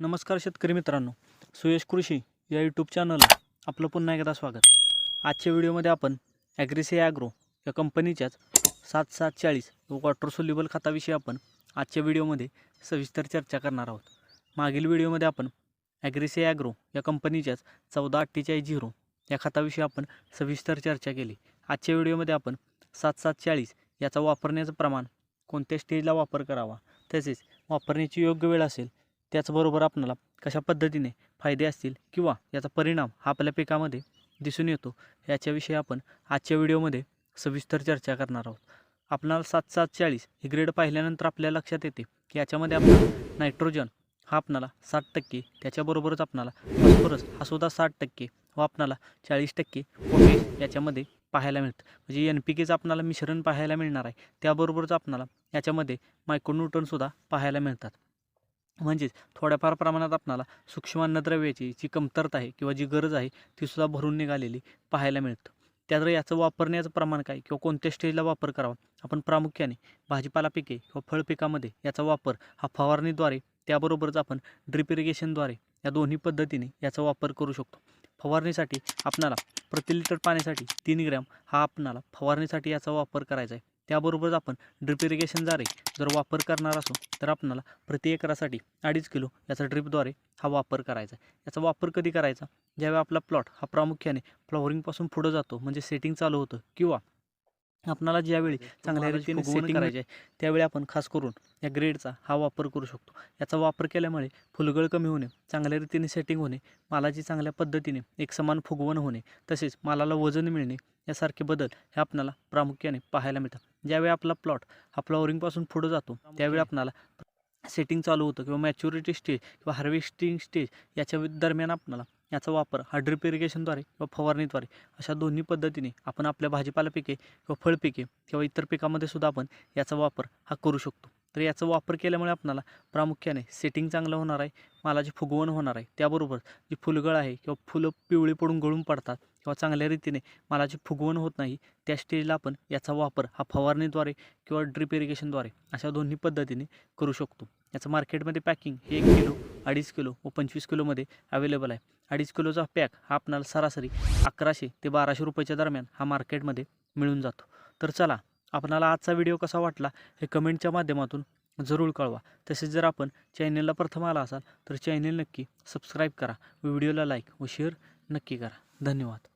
नमस्कार शेतकरी मित्रांनो. सुयश कृषी या यूट्यूब चॅनलला आपलं पुन्हा एकदा स्वागत. आजच्या व्हिडिओमध्ये आपण ॲग्रेसे ॲग्रो या कंपनीच्याच सात सात चाळीस व वॉटर सोल्युबल खताविषयी आपण आजच्या व्हिडिओमध्ये सविस्तर चर्चा करणार आहोत. मागील व्हिडिओमध्ये आपण ॲग्रेसे ॲग्रो या कंपनीच्याच चौदा अठ्ठेचाळीस झिरो या खताविषयी आपण सविस्तर चर्चा केली. आजच्या व्हिडिओमध्ये आपण सात सात चाळीस याचा वापरण्याचं प्रमाण कोणत्या स्टेजला वापर करावा तसेच वापरण्याची योग्य वेळ असेल त्याचबरोबर आपणाला कशा पद्धतीने फायदे असतील किंवा याचा परिणाम हा आपल्या पिकामध्ये दिसून येतो याच्याविषयी आपण आजच्या व्हिडिओमध्ये सविस्तर चर्चा करणार आहोत. आपणाला सात सात चाळीस ही ग्रेड पाहिल्यानंतर आपल्या लक्षात येते की याच्यामध्ये आपण नायट्रोजन हा आपणाला साठ टक्के त्याच्याबरोबरच आपणाला फॉस्फरस हा सुद्धा साठ टक्के व आपणाला चाळीस टक्के पोटॅश याच्यामध्ये पाहायला मिळतं. म्हणजे एन पी केचं आपणाला मिश्रण पाहायला मिळणार आहे. त्याबरोबरच आपणाला याच्यामध्ये मायक्रोन्यूटनसुद्धा पाहायला मिळतात. म्हणजेच थोड्याफार प्रमाणात आपणाला सूक्ष्म अन्नद्रव्याची जी कमतरता आहे किंवा जी गरज आहे तीसुद्धा भरून निघालेली पाहायला मिळतं. त्यात याचं वापरण्याचं प्रमाण काय किंवा कोणत्या स्टेजला वापर करावा आपण प्रामुख्याने भाजीपाला पिके किंवा फळ पिकामध्ये याचा वापर हा फवारणीद्वारे त्याबरोबरच आपण ड्रिप इरिगेशनद्वारे या दोन्ही पद्धतीने याचा वापर करू शकतो. फवारणीसाठी आपणाला प्रति लिटर पाण्यासाठी तीन ग्रॅम हा आपणाला फवारणीसाठी याचा वापर करायचा आहे. त्याबरोबरच आपण ड्रिप इरिगेशनद्वारे जर वापर करणार असो तर आपणाला प्रति एकरासाठी अडीच किलो याचा ड्रिपद्वारे हा वापर करायचा याचा वापर कधी करायचा? ज्यावेळी आपला प्लॉट हा प्रामुख्याने फ्लॉवरिंगपासून पुढं जातो म्हणजे सेटिंग चालू होतं किंवा आपणाला ज्यावेळी चांगल्या रीतीने सेटिंग करायचे. आहे त्यावेळी आपण खास करून या ग्रेडचा हा वापर करू शकतो. याचा वापर केल्यामुळे फुलगळ कमी होणे चांगल्या रीतीने सेटिंग होणे मालाची चांगल्या पद्धतीने एक समान फुगवण होणे तसेच मालाला वजन मिळणे यासारखे बदल हे आपणाला प्रामुख्याने पाहायला मिळतात. ज्यावेळी आपला प्लॉट हा फ्लॉवरिंगपासून पुढं जातो त्यावेळी आपणाला सेटिंग चालू होतं किंवा मॅच्युरिटी स्टेज किंवा हार्वेस्टिंग स्टेज याच्या दरम्यान आपणाला याचा वापर हा ड्रिप इरिगेशनद्वारे किंवा फवारणीद्वारे अशा दोन्ही पद्धतीने आपण आपल्या भाजीपाला पिके किंवा फळपिके किंवा इतर पिकामध्ये सुद्धा आपण याचा वापर हा करू शकतो. तर याचा वापर केल्यामुळे आपणाला प्रामुख्याने सेटिंग चांगलं होणार आहे मालाची फुगवण होणार आहे. त्याबरोबर जी फुलगळ आहे किंवा फुलं पिवळी पडून गळून पडतात किंवा चांगल्या रीतीने मालाची फुगवण होत नाही त्या स्टेजला आपण याचा वापर हा फवारणीद्वारे किंवा ड्रिप इरिगेशनद्वारे अशा दोन्ही पद्धतीने करू शकतो. याचं मार्केटमध्ये पॅकिंग हे एक किलो अडीच किलो व पंचवीस किलोमध्ये अवेलेबल आहे. अडीच किलोचा पॅक हा आपणाला सरासरी अकराशे ते बाराशे रुपयाच्या दरम्यान हा मार्केटमध्ये मिळून जातो. तर चला आपणाला आजचा व्हिडिओ कसा वाटला हे कमेंटच्या माध्यमातून जरूर कळवा. तसेच जर आपण चॅनेलला प्रथम आला असाल तर चॅनेल नक्की सबस्क्राईब करा व्हिडिओला लाईक व शेअर नक्की करा. धन्यवाद.